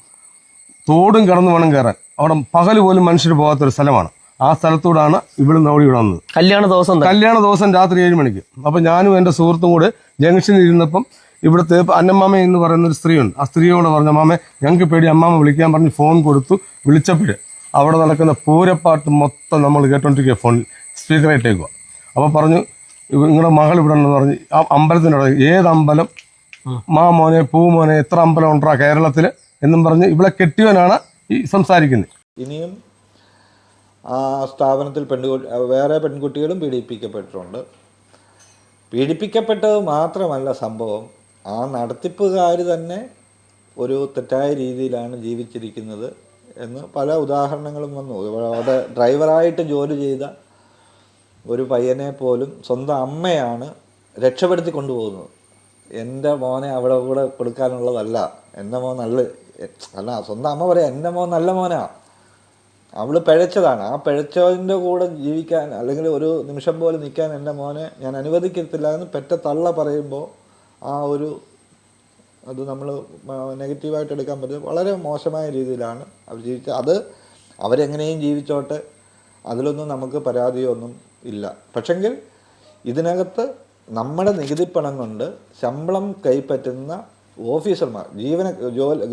Speaker 5: തോടും കടന്നു വേണം കയറാൻ. അവിടെ പകൽ പോലും മനുഷ്യർ പോകാത്തൊരു സ്ഥലമാണ്. ആ സ്ഥലത്തോടാണ് ഇവിടെ നിന്ന് ഓടി ഇവിടെ വന്നത്.
Speaker 4: കല്യാണ ദിവസം
Speaker 5: കല്യാണ ദിവസം രാത്രി ഏഴ് മണിക്ക്. അപ്പൊ ഞാനും എന്റെ സുഹൃത്തും കൂടെ ജംഗ്ഷനിൽ ഇരുന്നപ്പം ഇവിടുത്തെ അന്നമ്മാമ എന്ന് പറയുന്ന ഒരു സ്ത്രീയുണ്ട്. ആ സ്ത്രീയോട് പറഞ്ഞ മാമ ഞങ്ങൾക്ക് പേടി. അമ്മാമ വിളിക്കാൻ പറഞ്ഞ് ഫോൺ കൊടുത്തു വിളിച്ചപ്പോഴ് അവിടെ നടക്കുന്ന പൂരപ്പാട്ട് മൊത്തം നമ്മൾ കേട്ടോണ്ടിരിക്കുക ഫോണിൽ സ്പീക്കറായിട്ടേക്കുക അപ്പോൾ പറഞ്ഞു നിങ്ങളുടെ മകൾ ഇവിടെ ഉണ്ടെന്ന് പറഞ്ഞ് ആ അമ്പലത്തിനോട് ഏത് അമ്പലം? മാമോനെ പൂമോനെ പൂ മോനെ എത്ര അമ്പലം ഉണ്ടാ കേരളത്തിൽ എന്നും പറഞ്ഞ് ഇവിടെ കെട്ടിയവനാണ് ഈ സംസാരിക്കുന്നത്.
Speaker 3: ഇനിയും ആ സ്ഥാപനത്തിൽ പെൺകുട്ടി വേറെ പെൺകുട്ടികളും പീഡിപ്പിക്കപ്പെട്ടിട്ടുണ്ട്. പീഡിപ്പിക്കപ്പെട്ടത് മാത്രമല്ല സംഭവം. ആ നടത്തിപ്പുകാർ തന്നെ ഒരു തെറ്റായ രീതിയിലാണ് ജീവിച്ചിരിക്കുന്നത് എന്ന് പല ഉദാഹരണങ്ങളും വന്നു. അവിടെ ഡ്രൈവറായിട്ട് ജോലി ചെയ്ത ഒരു പയ്യനെ പോലും സ്വന്തം അമ്മയാണ് രക്ഷപ്പെടുത്തി കൊണ്ടുപോകുന്നത്. എന്റെ മോനെ അവിടെ കൂടെ കൊടുക്കാനുള്ളതല്ല. എന്റെ മോൻ നല്ല അല്ല സ്വന്തം അമ്മ പറയാം എന്റെ മോൻ നല്ല മോനാ. അവൾ പിഴച്ചതാണ്. ആ പിഴച്ചതിന്റെ കൂടെ ജീവിക്കാൻ അല്ലെങ്കിൽ ഒരു നിമിഷം പോലും നിൽക്കാൻ എന്റെ മോനെ ഞാൻ അനുവദിക്കത്തില്ല എന്ന് പെറ്റ തള്ള പറയുമ്പോൾ ആ ഒരു അത് നമ്മൾ നെഗറ്റീവായിട്ട് എടുക്കാൻ പറ്റും വളരെ മോശമായ രീതിയിലാണ് അവർ ജീവിച്ചത്. അത് അവരെങ്ങനെയും ജീവിച്ചോട്ടെ. അതിലൊന്നും നമുക്ക് പരാതിയൊന്നും ഇല്ല. പക്ഷെങ്കിൽ ഇതിനകത്ത് നമ്മുടെ നികുതിപ്പണം കൊണ്ട് ശമ്പളം കൈപ്പറ്റുന്ന ഓഫീസർമാർ ജീവന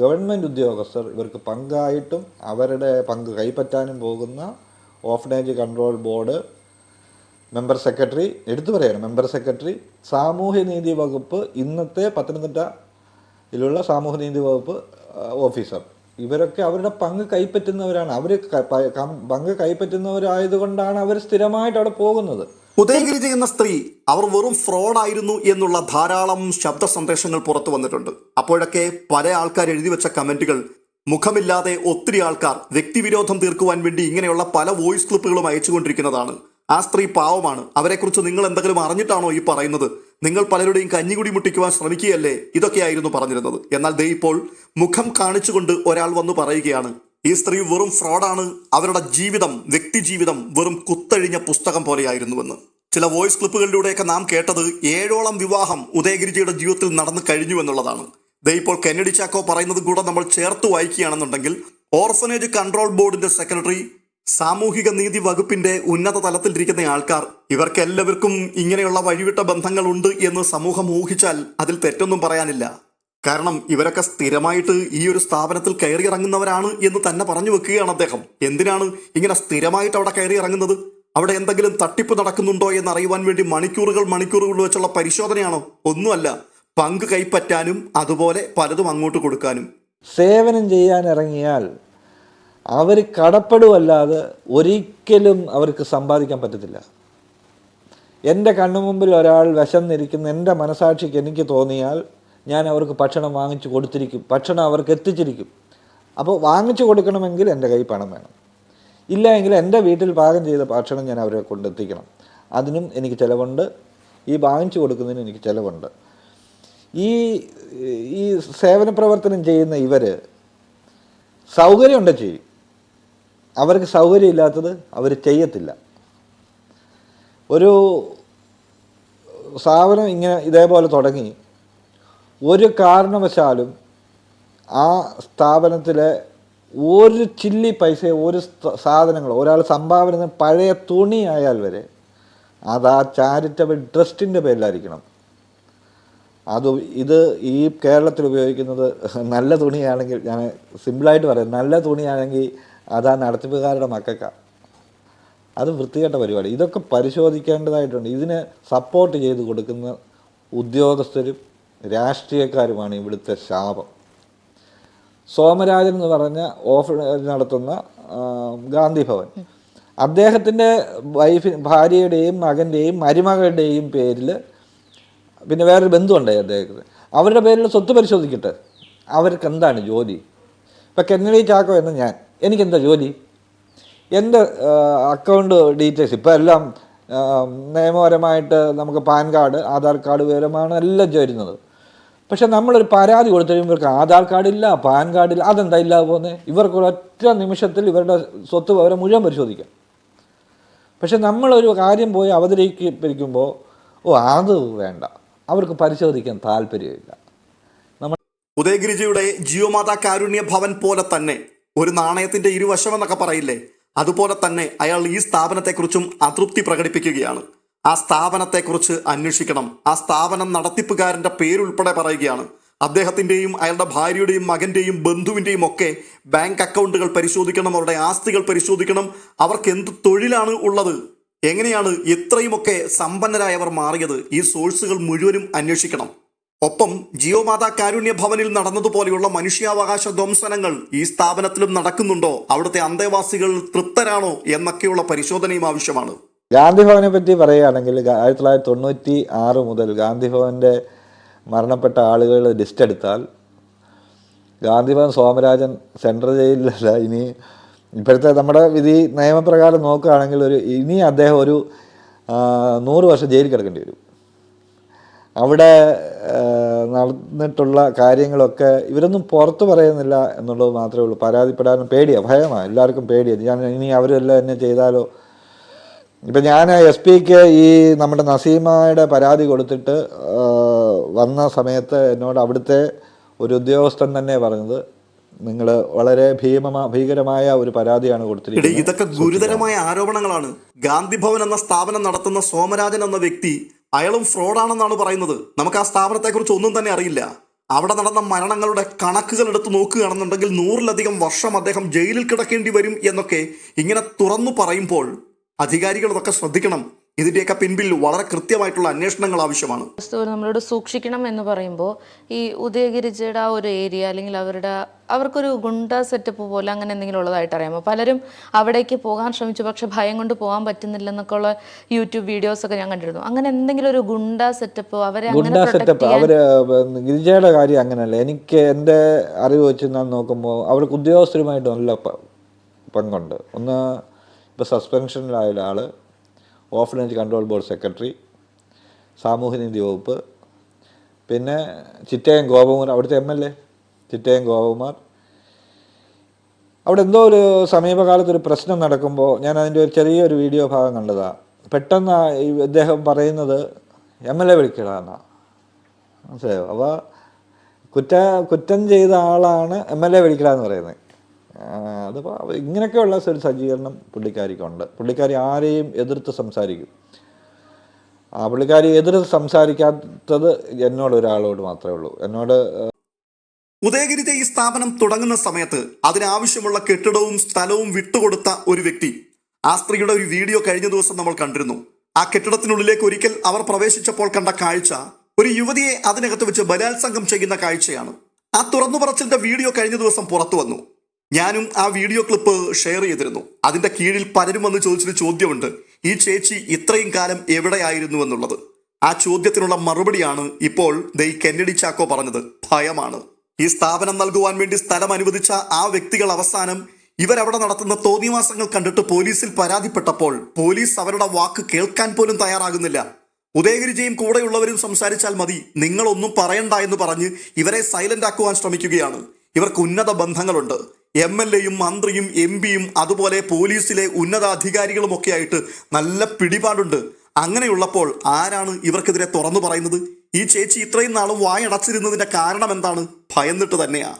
Speaker 3: ഗവൺമെന്റ് ഉദ്യോഗസ്ഥർ ഇവർക്ക് പങ്കായിട്ടും അവരുടെ പങ്ക് കൈപ്പറ്റാനും പോകുന്ന orphanage control board member secretary എടുത്തു പറയണം മെമ്പർ സെക്രട്ടറി സാമൂഹ്യനീതി വകുപ്പ് ഇന്നത്തെ പത്തനംതിട്ടയിലുള്ള സാമൂഹ്യനീതി വകുപ്പ് ഓഫീസർ. ഇവരൊക്കെ അവരുടെ പങ്ക് കൈപ്പറ്റുന്നവരാണ്. അവർ പങ്ക് കൈപ്പറ്റുന്നവരായതുകൊണ്ടാണ് അവർ സ്ഥിരമായിട്ട് അവിടെ പോകുന്നത്.
Speaker 1: ഉദയഗിരിജ എന്ന സ്ത്രീ അവർ വെറും ഫ്രോഡായിരുന്നു എന്നുള്ള ധാരാളം ശബ്ദ സന്ദേശങ്ങൾ പുറത്തു വന്നിട്ടുണ്ട്. അപ്പോഴൊക്കെ പല ആൾക്കാർ എഴുതി വെച്ച കമന്റുകൾ മുഖമില്ലാതെ ഒത്തിരി ആൾക്കാർ വ്യക്തിവിരോധം തീർക്കുവാൻ വേണ്ടി ഇങ്ങനെയുള്ള പല വോയിസ് ക്ലിപ്പുകളും അയച്ചുകൊണ്ടിരിക്കുന്നതാണ്. ആ സ്ത്രീ പാവമാണ്. അവരെക്കുറിച്ച് നിങ്ങൾ എന്തെങ്കിലും അറിഞ്ഞിട്ടാണോ ഈ പറയുന്നത്? നിങ്ങൾ പലരുടെയും കഞ്ഞികുടി മുട്ടിക്കുവാൻ ശ്രമിക്കുകയല്ലേ? ഇതൊക്കെയായിരുന്നു പറഞ്ഞിരുന്നത്. എന്നാൽ ദേ ഇപ്പോൾ മുഖം കാണിച്ചുകൊണ്ട് ഒരാൾ വന്നു പറയുകയാണ്. ഈ സ്ത്രീ വെറും ഫ്രോഡാണ്. അവരുടെ ജീവിതം വ്യക്തി ജീവിതം വെറും കുത്തഴിഞ്ഞ പുസ്തകം പോലെയായിരുന്നുവെന്ന്. ചില വോയിസ് ക്ലിപ്പുകളിലൂടെയൊക്കെ നാം കേട്ടത് ഏഴോളം വിവാഹം ഉദയഗിരിജിയുടെ ജീവിതത്തിൽ നടന്നു കഴിഞ്ഞു എന്നുള്ളതാണ്. ദേ ഇപ്പോൾ കെന്നഡി ചാക്കോ പറയുന്നത് കൂടെ നമ്മൾ ചേർത്ത് വായിക്കുകയാണെന്നുണ്ടെങ്കിൽ ഓർഫനേജ് കൺട്രോൾ ബോർഡിന്റെ സെക്രട്ടറി സാമൂഹിക നീതി വകുപ്പിന്റെ ഉന്നത തലത്തിലിരിക്കുന്ന ആൾക്കാർ ഇവർക്കെല്ലാവർക്കും ഇങ്ങനെയുള്ള വഴിവിട്ട ബന്ധങ്ങളുണ്ട് എന്ന് സമൂഹം ഊഹിച്ചാൽ അതിൽ തെറ്റൊന്നും പറയാനില്ല. കാരണം ഇവരൊക്കെ സ്ഥിരമായിട്ട് ഈ ഒരു സ്ഥാപനത്തിൽ കയറി ഇറങ്ങുന്നവരാണ് എന്ന് തന്നെ പറഞ്ഞു വെക്കുകയാണ് അദ്ദേഹം. എന്തിനാണ് ഇങ്ങനെ സ്ഥിരമായിട്ട് അവിടെ കയറി ഇറങ്ങുന്നത്? അവിടെ എന്തെങ്കിലും തട്ടിപ്പ് നടക്കുന്നുണ്ടോ എന്ന് അറിയുവാൻ വേണ്ടി മണിക്കൂറുകൾ മണിക്കൂറുകൾ വെച്ചുള്ള പരിശോധനയാണോ? ഒന്നുമല്ല. പങ്ക് കൈപ്പറ്റാനും അതുപോലെ പലതും അങ്ങോട്ട് കൊടുക്കാനും.
Speaker 3: സേവനം ചെയ്യാൻ ഇറങ്ങിയാൽ അവർ കടപ്പെടുവല്ലാതെ ഒരിക്കലും അവർക്ക് സമ്പാദിക്കാൻ പറ്റത്തില്ല. എന്റെ കണ്ണുമുമ്പിൽ ഒരാൾ വിശന്നിരിക്കുന്ന എന്റെ മനസാക്ഷിക്ക് എനിക്ക് തോന്നിയാൽ ഞാൻ അവർക്ക് ഭക്ഷണം വാങ്ങിച്ചു കൊടുത്തിരിക്കും. ഭക്ഷണം അവർക്ക് എത്തിച്ചിരിക്കും. അപ്പോൾ വാങ്ങിച്ചു കൊടുക്കണമെങ്കിൽ എന്റെ കൈ പണം വേണം. ഇല്ല എങ്കിൽ എന്റെ വീട്ടിൽ പാകം ചെയ്ത ഭക്ഷണം ഞാൻ അവരെ കൊണ്ടെത്തിക്കണം അതിനും എനിക്ക് ചിലവുണ്ട്. ഈ വാങ്ങിച്ചു കൊടുക്കുന്നതിന് എനിക്ക് ചിലവുണ്ട്. ഈ ഈ സേവന പ്രവർത്തനം ചെയ്യുന്ന ഇവർ സൗകര്യമുണ്ട് ചെയ്യും. അവർക്ക് സൗകര്യമില്ലാത്തത് അവർ ചെയ്യത്തില്ല. ഒരു സ്ഥാപനം ഇങ്ങനെ ഇതേപോലെ തുടങ്ങി. ഒരു കാരണവശാലും ആ സ്ഥാപനത്തിലെ ഒരു ചില്ലി പൈസ ഒരു സാധനങ്ങളോ ഒരാൾ സംഭാവന പഴയ തുണി ആയാൽ വരെ അത് ആ ചാരിറ്റബിൾ ട്രസ്റ്റിന്റെ പേരിലായിരിക്കണം. അത് ഇത് ഈ കേരളത്തിൽ ഉപയോഗിക്കുന്നത് നല്ല തുണിയാണെങ്കിൽ ഞാൻ സിമ്പിളായിട്ട് പറയാം നല്ല തുണിയാണെങ്കിൽ അത് ആ നടത്തിപ്പുകാരുടെ മക്കൾക്കാണ് അത് വൃത്തികെട്ട പരിപാടി. ഇതൊക്കെ പരിശോധിക്കേണ്ടതായിട്ടുണ്ട്. ഇതിന് സപ്പോർട്ട് ചെയ്ത് കൊടുക്കുന്ന ഉദ്യോഗസ്ഥരും രാഷ്ട്രീയക്കാരുമാണ് ഇവിടുത്തെ ശാപം. സോമരാജൻ എന്ന് പറഞ്ഞ ഓഫ് നടത്തുന്ന ഗാന്ധി ഭവൻ. അദ്ദേഹത്തിന്റെ വൈഫ് ഭാര്യയുടെയും മകന്റെയും മരുമകളുടെയും പേരിൽ പിന്നെ വേറൊരു ബന്ധുണ്ടായി അദ്ദേഹത്തിന്. അവരുടെ പേരിൽ സ്വത്ത് പരിശോധിക്കട്ടെ. അവർക്ക് എന്താണ് ജോലി? ഇപ്പം കെന്നഡി ചാക്കോ എന്ന് ഞാൻ എനിക്കെന്താ ജോലി? എന്റെ അക്കൗണ്ട് ഡീറ്റെയിൽസ് ഇപ്പോൾ എല്ലാം നിയമപരമായിട്ട് നമുക്ക് പാൻ കാർഡ് ആധാർ കാർഡ് വിവരമാണ് എല്ലാം ചേരുന്നത്. പക്ഷെ നമ്മളൊരു പരാതി കൊടുത്തു കഴിയുമ്പോൾ ഇവർക്ക് ആധാർ കാർഡില്ല പാൻ കാർഡില്ല അതെന്താ ഇല്ലാതെ പോകുന്നത് ഇവർക്ക് ഒറ്റ നിമിഷത്തിൽ ഇവരുടെ സ്വത്ത് അവരെ മുഴുവൻ പരിശോധിക്കാം. പക്ഷെ നമ്മളൊരു കാര്യം പോയി അവതരിപ്പിക്കുമ്പോൾ ഓ അത് വേണ്ട. അവർക്ക് പരിശോധിക്കാൻ താല്പര്യമില്ല. നമ്മൾ
Speaker 1: ഉദയഗിരിജിയുടെ ജിയോമാതാ കാരുണ്യ ഭവൻ പോലെ തന്നെ ഒരു നാണയത്തിന്റെ ഇരുവശം എന്നൊക്കെ പറയില്ലേ? അതുപോലെ തന്നെ അയാൾ ഈ സ്ഥാപനത്തെക്കുറിച്ചും അതൃപ്തി പ്രകടിപ്പിക്കുകയാണ്. ആ സ്ഥാപനത്തെക്കുറിച്ച് അന്വേഷിക്കണം. ആ സ്ഥാപനം നടത്തിപ്പുകാരന്റെ പേരുൾപ്പെടെ പറയുകയാണ്. അദ്ദേഹത്തിന്റെയും അയാളുടെ ഭാര്യയുടെയും മകന്റെയും ബന്ധുവിന്റെയും ഒക്കെ ബാങ്ക് അക്കൗണ്ടുകൾ പരിശോധിക്കണം അവരുടെ ആസ്തികൾ പരിശോധിക്കണം. അവർക്ക് എന്ത് തൊഴിലാണ് ഉള്ളത്? എങ്ങനെയാണ് ഇത്രയുമൊക്കെ സമ്പന്നരായവർ മാറിയത്? ഈ സോഴ്സുകൾ മുഴുവനും അന്വേഷിക്കണം. ഒപ്പം ജിയോമാതാ കാരുണ്യ ഭവനിൽ നടന്നതുപോലെയുള്ള മനുഷ്യാവകാശ ധ്വംസനങ്ങൾ ഈ സ്ഥാപനത്തിലും നടക്കുന്നുണ്ടോ? അവിടുത്തെ അന്തേവാസികൾ തൃപ്തരാണോ എന്നൊക്കെയുള്ള പരിശോധനയും ആവശ്യമാണ്.
Speaker 3: ഗാന്ധി ഭവനെ പറ്റി പറയുകയാണെങ്കിൽ ആയിരത്തി തൊള്ളായിരത്തി തൊണ്ണൂറ്റി ആറ് മുതൽ ഗാന്ധി ഭവന്റെ മരണപ്പെട്ട ആളുകൾ ലിസ്റ്റ് എടുത്താൽ ഗാന്ധി ഭവൻ സോമരാജൻ സെൻട്രൽ ജയിലിലല്ല. ഇനി ഇപ്പോഴത്തെ നമ്മുടെ വിധി നിയമപ്രകാരം നോക്കുകയാണെങ്കിൽ ഒരു ഇനി അദ്ദേഹം ഒരു നൂറ് വർഷം ജയിലിൽ കിടക്കേണ്ടി വരും. അവിടെ നടന്നിട്ടുള്ള കാര്യങ്ങളൊക്കെ ഇവരൊന്നും പുറത്ത് പറയുന്നില്ല എന്നുള്ളത് മാത്രമേ ഉള്ളൂ. പരാതിപ്പെടാനും പേടിയാണ് ഭയമാണ് എല്ലാവർക്കും പേടിയാണ് ഞാൻ ഇനി അവരെല്ലാം എന്നെ ചെയ്താലോ ഇപ്പം ഞാൻ എസ് പിക്ക് ഈ നമ്മുടെ നസീമയുടെ പരാതി കൊടുത്തിട്ട് വന്ന സമയത്ത് എന്നോട് അവിടുത്തെ ഒരു ഉദ്യോഗസ്ഥൻ തന്നെ പറഞ്ഞത് നിങ്ങൾ വളരെ ഭീമമാ ഭീകരമായ ഒരു പരാതിയാണ് കൊടുത്തിരിക്കുന്നത്.
Speaker 1: ഇതൊക്കെ ഗുരുതരമായ ആരോപണങ്ങളാണ്. ഗാന്ധി ഭവൻ എന്ന സ്ഥാപനം നടത്തുന്ന സോമരാജൻ എന്ന വ്യക്തി അയാളും ഫ്രോഡാണെന്നാണ് പറയുന്നത്. നമുക്ക് ആ സ്ഥാപനത്തെക്കുറിച്ച് ഒന്നും തന്നെ അറിയില്ല. അവിടെ നടന്ന മരണങ്ങളുടെ കണക്കുകൾ എടുത്ത് നോക്കുകയാണെന്നുണ്ടെങ്കിൽ നൂറിലധികം വർഷം അദ്ദേഹം ജയിലിൽ കിടക്കേണ്ടി വരും എന്നൊക്കെ ഇങ്ങനെ തുറന്നു പറയുമ്പോൾ അധികാരികൾ ഇതൊക്കെ ശ്രദ്ധിക്കണം. ഇതിന്റെയൊക്കെ പിൻപിൽ വളരെ കൃത്യമായിട്ടുള്ള അന്വേഷണങ്ങൾ ആവശ്യമാണ്.
Speaker 2: വസ്തു നമ്മളോട് സൂക്ഷിക്കണം എന്ന് പറയുമ്പോൾ ഈ ഉദയഗിരിജയുടെ ആ ഒരു ഏരിയ അല്ലെങ്കിൽ അവരുടെ അവർക്കൊരു ഗുണ്ട സെറ്റപ്പ് പോലെ അങ്ങനെ എന്തെങ്കിലും ഉള്ളതായിട്ട് അറിയാമോ? പലരും അവിടേക്ക് പോകാൻ ശ്രമിച്ചു പക്ഷെ ഭയം കൊണ്ട് പോകാൻ പറ്റുന്നില്ലെന്നൊക്കെ ഉള്ള യൂട്യൂബ് വീഡിയോസ് ഒക്കെ ഞാൻ കണ്ടിരുന്നു. അങ്ങനെ എന്തെങ്കിലും ഒരു ഗുണ്ട സെറ്റപ്പ് അവരെ അങ്ങനെ
Speaker 3: ഗുണ്ട സെറ്റപ്പ് അവർ ഗിരിജയുടെ കാര്യം അങ്ങനെയല്ല എനിക്ക് എന്റെ അറിവ് വെച്ച് ഞാൻ നോക്കുമ്പോൾ അവർക്ക് ഉദ്യോഗസ്ഥരുമായിട്ട് നല്ല പ- പങ്കുണ്ട്. ഒന്ന് ഇപ്പോൾ സസ്പെൻഷനിലായ ഒരാൾ ഓഫ്ലൈൻ കൺട്രോൾ ബോർഡ് സെക്രട്ടറി സാമൂഹ്യനീതി വകുപ്പ് പിന്നെ ചിറ്റയം ഗോപകുമാർ അവിടുത്തെ M L A Chittayam Gopakumar. അവിടെ എന്തോ ഒരു സമീപകാലത്തൊരു പ്രശ്നം നടക്കുമ്പോൾ ഞാൻ അതിന്റെ ഒരു ചെറിയൊരു വീഡിയോ ഭാഗം കണ്ടതാണ് പെട്ടെന്ന് ഇദ്ദേഹം പറയുന്നത് എം എൽ എ വിളിക്കണമെന്നാണ് മനസ്സിലായോ? അപ്പോൾ കുറ്റ കുറ്റം ചെയ്ത ആളാണ് എം എൽ എ വിളിക്കണമെന്ന് പറയുന്നത്. അതിപ്പോൾ ഇങ്ങനെയൊക്കെയുള്ള ഒരു സജ്ജീകരണം പുള്ളിക്കാരിക്കുണ്ട്. പുള്ളിക്കാരി ആരെയും എതിർത്ത് സംസാരിക്കും. ആ പുള്ളിക്കാരി എതിർത്ത് സംസാരിക്കാത്തത് എന്നോട് ഒരാളോട് മാത്രമേ ഉള്ളൂ. എന്നോട്
Speaker 1: ഉദയഗിരിത്തെ ഈ സ്ഥാപനം തുടങ്ങുന്ന സമയത്ത് അതിനാവശ്യമുള്ള കെട്ടിടവും സ്ഥലവും വിട്ടുകൊടുത്ത ഒരു വ്യക്തി. ആ സ്ത്രീയുടെ ഒരു വീഡിയോ കഴിഞ്ഞ ദിവസം നമ്മൾ കണ്ടിരുന്നു. ആ കെട്ടിടത്തിനുള്ളിലേക്ക് ഒരിക്കൽ അവർ പ്രവേശിച്ചപ്പോൾ കണ്ട കാഴ്ച ഒരു യുവതിയെ അതിനകത്ത് വെച്ച് ബലാത്സംഗം ചെയ്യുന്ന കാഴ്ചയാണ്. ആ തുറന്നു വീഡിയോ കഴിഞ്ഞ ദിവസം പുറത്തു വന്നു. ഞാനും ആ വീഡിയോ ക്ലിപ്പ് ഷെയർ ചെയ്തിരുന്നു. അതിന്റെ കീഴിൽ പലരും വന്ന് ചോദിച്ചൊരു ചോദ്യമുണ്ട്. ഈ ചേച്ചി ഇത്രയും കാലം എവിടെയായിരുന്നു എന്നുള്ളത്? ആ ചോദ്യത്തിനുള്ള മറുപടിയാണ് ഇപ്പോൾ ദൈ കെന്നഡി ചാക്കോ പറഞ്ഞത്. ഭയമാണ്. ഈ സ്ഥാപനം നൽകുവാൻ വേണ്ടി സ്ഥലം അനുവദിച്ച ആ വ്യക്തികൾ അവസാനം ഇവരവിടെ നടത്തുന്ന തോന്നിവാസങ്ങൾ കണ്ടിട്ട് പോലീസിൽ പരാതിപ്പെട്ടപ്പോൾ പോലീസ് അവരുടെ വാക്ക് കേൾക്കാൻ പോലും തയ്യാറാകുന്നില്ല. ഉദയഗിരിജയും കൂടെയുള്ളവരും സംസാരിച്ചാൽ മതി. നിങ്ങളൊന്നും പറയണ്ട എന്ന് പറഞ്ഞ് ഇവരെ സൈലന്റ് ആക്കുവാൻ ശ്രമിക്കുകയാണ്. ഇവർക്ക് ഉന്നത ബന്ധങ്ങളുണ്ട്. എം എൽ എയും മന്ത്രിയും എം പിയും അതുപോലെ പോലീസിലെ ഉന്നതാധികാരികളുമൊക്കെ ആയിട്ട് നല്ല പിടിപാടുണ്ട്. അങ്ങനെയുള്ളപ്പോൾ ആരാണ് ഇവർക്കെതിരെ തുറന്നു പറയുന്നത്? ഈ ചേച്ചി ഇത്രയും നാളും വായടച്ചിരുന്നതിന്റെ കാരണം എന്താണ്? ഭയന്നിട്ട് തന്നെയാണ്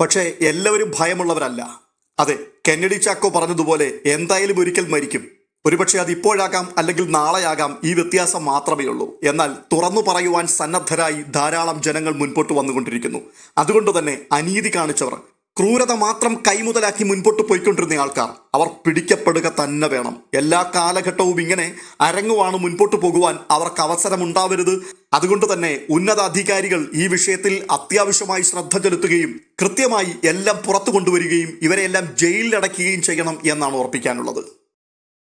Speaker 1: പക്ഷേ എല്ലാവരും ഭയമുള്ളവരല്ല. അതെ കെന്നഡി ചാക്കോ പറഞ്ഞതുപോലെ എന്തായാലും ഒരിക്കൽ മരിക്കും. ഒരുപക്ഷെ അത് ഇപ്പോഴാകാം അല്ലെങ്കിൽ നാളെയാകാം ഈ വ്യത്യാസം മാത്രമേ ഉള്ളൂ. എന്നാൽ തുറന്നു പറയുവാൻ സന്നദ്ധരായി ധാരാളം ജനങ്ങൾ മുൻപോട്ട് വന്നുകൊണ്ടിരിക്കുന്നു. അതുകൊണ്ട് തന്നെ അനീതി കാണിച്ചവർ ക്രൂരത മാത്രം കൈമുതലാക്കി മുൻപോട്ട് പോയിക്കൊണ്ടിരുന്ന ആൾക്കാർ അവർ പിടിക്കപ്പെടുക തന്നെ വേണം. എല്ലാ കാലഘട്ടവും ഇങ്ങനെ അരങ്ങുവാണ് മുൻപോട്ട് പോകുവാൻ അവർക്ക് അവസരം ഉണ്ടാവരുത് അതുകൊണ്ട് തന്നെ ഉന്നത അധികാരികൾ ഈ വിഷയത്തിൽ അത്യാവശ്യമായി ശ്രദ്ധ ചെലുത്തുകയും കൃത്യമായി എല്ലാം പുറത്തു കൊണ്ടുവരികയും ഇവരെല്ലാം ജയിലിലടയ്ക്കുകയും ചെയ്യണം എന്നാണ് ഉറപ്പിക്കാനുള്ളത്.